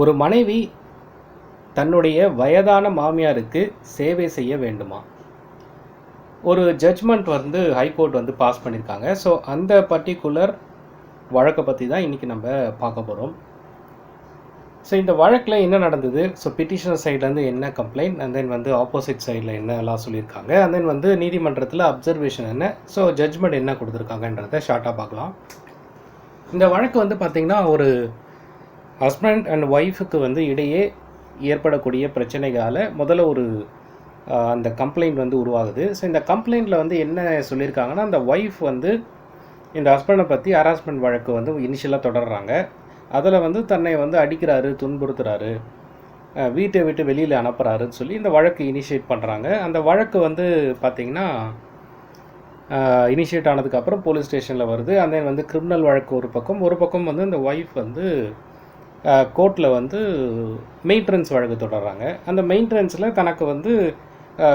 ஒரு மனைவி தன்னுடைய வயதான மாமியாருக்கு சேவை செய்ய வேண்டுமா? ஒரு ஜட்ஜ்மெண்ட் வந்து ஹைகோர்ட் வந்து பாஸ் பண்ணியிருக்காங்க ஸோ அந்த பர்டிகுலர் வழக்கை பற்றி தான் இன்றைக்கி நம்ம பார்க்க போகிறோம் ஸோ இந்த வழக்கில் என்ன நடந்தது? ஸோ பிட்டிஷனர் சைட்லேருந்து என்ன கம்ப்ளைண்ட் அண்ட் தென் வந்து ஆப்போசிட் சைடில் என்னெல்லாம் சொல்லியிருக்காங்க? அண்ட் தென் வந்து நீதிமன்றத்தில் அப்சர்வேஷன் என்ன? ஸோ ஜட்ஜ்மெண்ட் என்ன கொடுத்துருக்காங்கன்றதை ஷார்ட்டாக பார்க்கலாம். இந்த வழக்கு வந்து பார்த்திங்கன்னா ஒரு ஹஸ்பண்ட் அண்ட் ஒய்ஃபுக்கு வந்து இடையே ஏற்படக்கூடிய பிரச்சனைகளால் முதல்ல ஒரு அந்த கம்ப்ளைண்ட் வந்து உருவாகுது. ஸோ இந்த கம்ப்ளைண்ட்டில் வந்து என்ன சொல்லியிருக்காங்கன்னா அந்த ஒய்ஃப் வந்து இந்த ஹஸ்பண்டை பற்றி ஹராஸ்மெண்ட் வழக்கு வந்து இனிஷியலாக தொடர்றாங்க. அதில் வந்து தன்னை வந்து அடிக்கிறாரு துன்புறுத்துறாரு. வீட்டை விட்டு வெளியில் அனுப்புகிறாருன்னு சொல்லி இந்த வழக்கு இனிஷியேட் பண்ணுறாங்க அந்த வழக்கு வந்து பார்த்திங்கன்னா இனிஷியேட் ஆனதுக்கப்புறம் போலீஸ் ஸ்டேஷனில் வருது. and வந்து கிரிமினல் வழக்கு ஒரு பக்கம் ஒரு பக்கம் வந்து இந்த ஒய்ஃப் வந்து கோர்ட்டில் வந்து மெயின்டெனன்ஸ் வழக்கு தொடர்றாங்க. அந்த மெயின்டெனன்ஸில் தனக்கு வந்து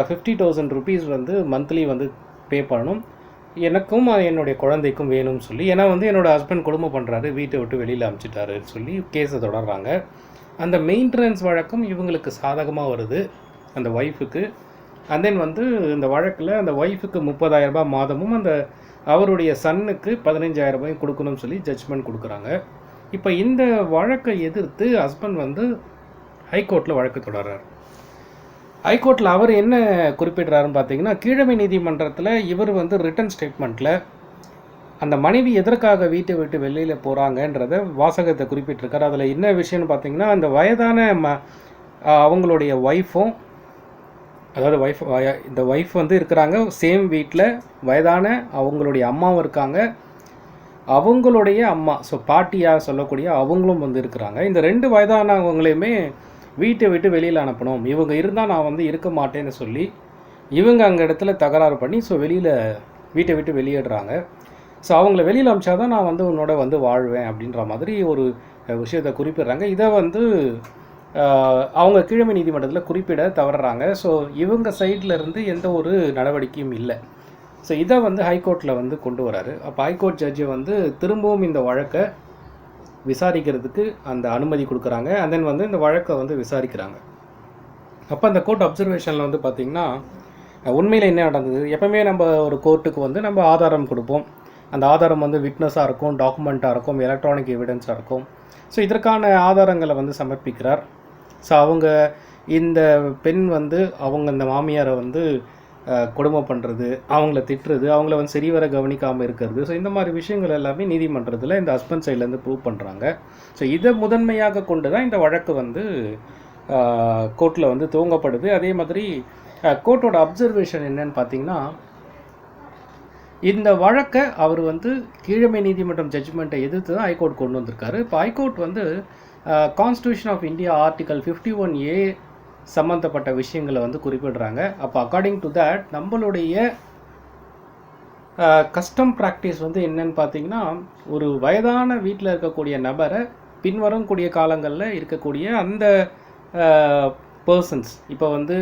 ஃபிஃப்டி தௌசண்ட் ருபீஸ் வந்து மந்த்லி வந்து பே பண்ணணும். எனக்கும் அது என்னுடைய குழந்தைக்கும் வேணும்னு சொல்லி ஏன்னா வந்து என்னோட ஹஸ்பண்ட் குடும்பம் பண்ணுறாரு வீட்டை விட்டு வெளியில் அமுச்சிட்டாருன்னு சொல்லி கேஸை தொடர்றாங்க. அந்த மெயின்டெனன்ஸ் வழக்கம் இவங்களுக்கு சாதகமாக வருது அந்த ஒய்ஃபுக்கு அண்ட் தென் வந்து இந்த வழக்கில் அந்த ஒய்ஃபுக்கு முப்பதாயிரம் ரூபாய் மாதமும் அந்த அவருடைய சன்னுக்கு பதினஞ்சாயிரம் ரூபாயும் கொடுக்கணும்னு சொல்லி ஜட்ஜ்மெண்ட் கொடுக்குறாங்க. இப்போ இந்த வழக்கை எதிர்த்து ஹஸ்பண்ட் வந்து ஹைகோர்ட்டில் வழக்கு தொடர்றார். ஹைகோர்ட்டில் அவர் என்ன குறிப்பிடுறாருன்னு பார்த்தீங்கன்னா கீழமை நீதிமன்றத்தில் இவர் வந்து ரிட்டன் ஸ்டேட்மெண்ட்டில் அந்த மனைவி எதற்காக வீட்டை விட்டு வெளியில் போகிறாங்கன்றத வாசகத்தை குறிப்பிட்டிருக்கார். அதில் என்ன விஷயம்னு பார்த்தீங்கன்னா அந்த வயதான ம அவங்களுடைய ஒய்ஃபும் அதாவது ஒய்ஃப் இந்த ஒய்ஃப் வந்து இருக்கிறாங்க. சேம் வீட்டில் வயதான அவங்களுடைய அம்மாவும் இருக்காங்க. அவங்களுடைய அம்மா ஸோ பாட்டியாக சொல்லக்கூடிய அவங்களும் வந்து இருக்கிறாங்க. இந்த ரெண்டு வயதானவங்களையுமே வீட்டை விட்டு வெளியில் அனுப்பணும். இவங்க இருந்தால் நான் வந்து இருக்க மாட்டேன்னு சொல்லி இவங்க அங்கே இடத்துல தகராறு பண்ணி ஸோ வெளியில் வீட்டை விட்டு வெளியேடுறாங்க. ஸோ அவங்கள வெளியில் அமிச்சா தான் நான் வந்து உன்னோட வந்து வாழ்வேன் அப்படின்ற மாதிரி ஒரு விஷயத்தை குறிப்பிடுறாங்க. இதை வந்து அவங்க கீழமை நீதிமன்றத்தில் குறிப்பிட தவறுறாங்க. ஸோ இவங்க சைட்லேருந்து இருந்து எந்த ஒரு நடவடிக்கையும் இல்லை. ஸோ இதை வந்து ஹைகோர்ட்டில் வந்து கொண்டு வராரு. அப்போ ஹைகோர்ட் ஜட்ஜி வந்து திரும்பவும் இந்த வழக்கை விசாரிக்கிறதுக்கு அந்த அனுமதி கொடுக்குறாங்க. அண்ட் தென் வந்து இந்த வழக்கை வந்து விசாரிக்கிறாங்க. அப்போ அந்த கோர்ட் அப்சர்வேஷனில் வந்து பார்த்திங்கன்னா உண்மையில் என்ன நடந்தது? எப்பவுமே நம்ம ஒரு கோர்ட்டுக்கு வந்து நம்ம ஆதாரம் கொடுப்போம். அந்த ஆதாரம் வந்து விட்னஸாக இருக்கும் டாக்குமெண்ட்டாக இருக்கும் எலக்ட்ரானிக் எவிடன்ஸாக இருக்கும். ஸோ இதற்கான ஆதாரங்களை வந்து சமர்ப்பிக்கிறார். ஸோ அவங்க இந்த பெண் வந்து அவங்க இந்த மாமியாரை வந்து கொடுமை பண்ணுறது அவங்கள திட்டுறது அவங்கள வந்து சரிவர கவனிக்காமல் இருக்கிறது. ஸோ இந்த மாதிரி விஷயங்கள் எல்லாமே நீதிமன்றத்தில் இந்த ஹஸ்பண்ட் சைட்லேருந்து ப்ரூவ் பண்ணுறாங்க ஸோ இதை முதன்மையாக கொண்டு தான் இந்த வழக்கு வந்து கோர்ட்டில் வந்து துவங்கப்படுது. அதே மாதிரி கோர்ட்டோட அப்சர்வேஷன் என்னன்னு பார்த்தீங்கன்னா இந்த வழக்கை அவர் வந்து கீழமை நீதிமன்றம் ஜட்ஜ்மெண்ட்டை எதிர்த்து தான் ஹைகோர்ட் கொண்டு வந்திருக்காரு. இப்போ ஹைகோர்ட் வந்து constitution of India article fifty one A சம்மந்தப்பட்ட விஷயங்களை வந்து குறிப்பிடுறாங்க. அப்போ அக்கார்டிங் டு தட் நம்மளுடைய கஸ்டம் ப்ராக்டிஸ் வந்து என்னன்னு பார்த்தீங்கன்னா ஒரு வயதான வீட்டில் இருக்கக்கூடிய நபரை பின்வரக்கூடிய காலங்களில் இருக்கக்கூடிய அந்த பர்சன்ஸ் இப்போ வந்து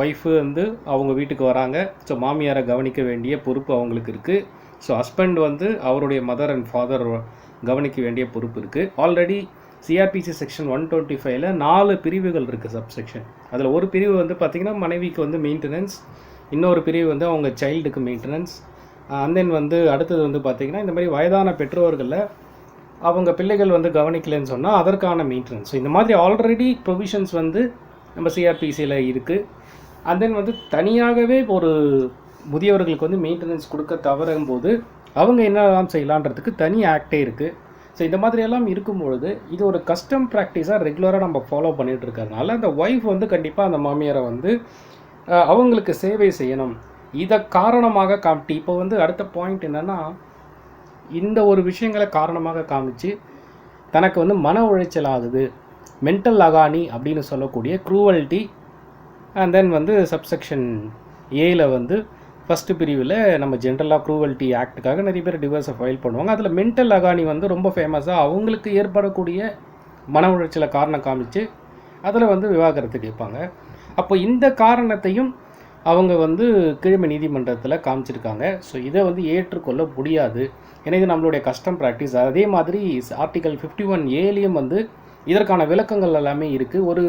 ஒய்ஃபு வந்து அவங்க வீட்டுக்கு வராங்க. ஸோ மாமியாரை கவனிக்க வேண்டிய பொறுப்பு அவங்களுக்கு இருக்குது ஸோ ஹஸ்பண்ட் வந்து அவருடைய மதர் அண்ட் ஃபாதர் கவனிக்க வேண்டிய பொறுப்பு இருக்குது already CrPC section one twenty ஃபைவ்ல நாலு பிரிவுகள் இருக்குது சப் செக்ஷன் அதில் ஒரு பிரிவு வந்து பார்த்திங்கன்னா மனைவிக்கு வந்து மெயின்டெனன்ஸ் இன்னொரு பிரிவு வந்து அவங்க சைல்டுக்கு மெயின்டெனன்ஸ் அண்ட் தென் வந்து அடுத்தது வந்து பார்த்திங்கன்னா இந்த மாதிரி வயதான பெற்றோர்களில் அவங்க பிள்ளைகள் வந்து கவனிக்கலைன்னு சொன்னால் அதற்கான மெயின்டெனன்ஸ் ஸோ இந்த மாதிரி ஆல்ரெடி ப்ரொவிஷன்ஸ் வந்து நம்ம சிஆர்பிசியில் இருக்குது அண்ட் தென் வந்து தனியாகவே ஒரு முதியவர்களுக்கு வந்து மெயின்டெனன்ஸ் கொடுக்க தவறும் போது அவங்க என்னெல்லாம் செய்யலான்றதுக்கு தனி ஆக்டே இருக்குது ஸோ இந்த மாதிரி எல்லாம் இருக்கும்பொழுது இது ஒரு கஸ்டம் ப்ராக்டிஸாக ரெகுலராக நம்ம ஃபாலோ பண்ணிகிட்டு இருக்கறதுனால அந்த ஒய்ஃப் வந்து கண்டிப்பாக அந்த மாமியாரை வந்து அவங்களுக்கு சேவை செய்யணும். இதை காரணமாக காமிட்டு இப்போ வந்து அடுத்த பாயிண்ட் என்னென்னா இந்த ஒரு விஷயங்களை காரணமாக காமிச்சு தனக்கு வந்து மன உளைச்சல் ஆகுது மென்டல் அகானி அப்படின்னு சொல்லக்கூடிய க்ரூவல்ட்டி அண்ட் தென் வந்து சப்செக்ஷன் ஏயில் வந்து ஃபஸ்ட்டு பிரிவில் நம்ம ஜென்ரலாக க்ரூவல்ட்டி ஆக்ட்டுக்காக நிறைய பேர் டிவோர்ஸை ஃபைல் பண்ணுவாங்க. அதில் மென்டல் அகானி வந்து ரொம்ப ஃபேமஸாக அவங்களுக்கு ஏற்படக்கூடிய மன உளைச்சலை காரணம் காமிச்சு அதில் வந்து விவாகரத்து கேட்பாங்க. அப்போ இந்த காரணத்தையும் அவங்க வந்து கீழ்மை நீதிமன்றத்தில் காமிச்சிருக்காங்க. ஸோ இதை வந்து ஏற்றுக்கொள்ள முடியாது. ஏன்னா இது நம்மளுடைய கஸ்டம் ப்ராக்டிஸ் அதே மாதிரி ஆர்டிகல் ஃபிஃப்டி ஒன் ஏலியும் வந்து இதற்கான விளக்கங்கள் எல்லாமே இருக்குது ஒரு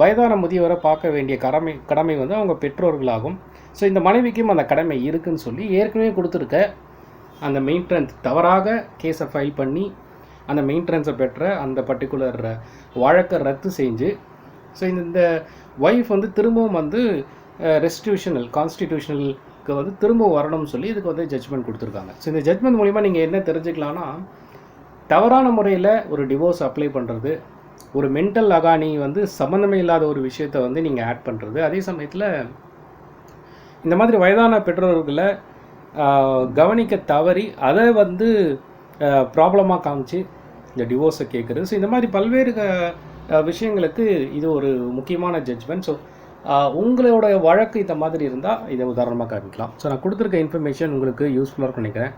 வயதான முதியவரை பார்க்க வேண்டிய கடமை கடமை வந்து அவங்க பெற்றோர்களாகும். ஸோ இந்த மனைவிக்கும் அந்த கடமை இருக்குன்னு சொல்லி ஏற்கனவே கொடுத்துருக்க அந்த மெயின்டெனன்ஸ் தவறாக கேஸை ஃபைல் பண்ணி அந்த மெயின்டெனன்ஸை பெற்ற அந்த பர்டிகுலர் வழக்கை ரத்து செஞ்சு ஸோ இந்த ஒய்ஃப் வந்து திரும்பவும் வந்து ரெஸ்டியூஷனல் கான்ஸ்டிடியூஷனலுக்கு வந்து திரும்ப வரணும்னு சொல்லி இதுக்கு வந்து ஜட்ஜ்மெண்ட் கொடுத்துருக்காங்க. ஸோ இந்த ஜட்ஜ்மெண்ட் மூலிமா நீங்கள் என்ன தெரிஞ்சுக்கலாம்னா தவறான முறையில் ஒரு டிவோர்ஸ் அப்ளை பண்ணுறது ஒரு மென்டல் அகானி வந்து சம்மந்தமே இல்லாத ஒரு விஷயத்தை வந்து நீங்கள் ஆட் பண்ணுறது அதே சமயத்தில் இந்த மாதிரி வயதான பெற்றோர்களை கவனிக்க தவறி அதை வந்து ப்ராப்ளமாக காமிச்சு இந்த டிவோர்ஸை கேட்குறது ஸோ இந்த மாதிரி பல்வேறு விஷயங்களுக்கு இது ஒரு முக்கியமான ஜட்ஜ்மெண்ட் ஸோ உங்களோட வழக்கு இந்த மாதிரி இருந்தால் இதை உதாரணமாக காமிக்கலாம். ஸோ நான் கொடுத்துருக்க இன்ஃபர்மேஷன் உங்களுக்கு யூஸ்ஃபுல்லாக நினைக்கிறேன்.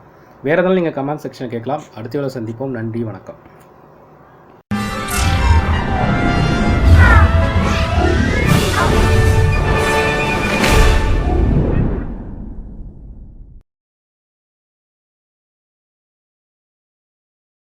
வேறு ஏதாவது நீங்கள் கமெண்ட் செக்ஷனை கேட்கலாம். அடுத்த வேலை சந்திப்போம். நன்றி வணக்கம்.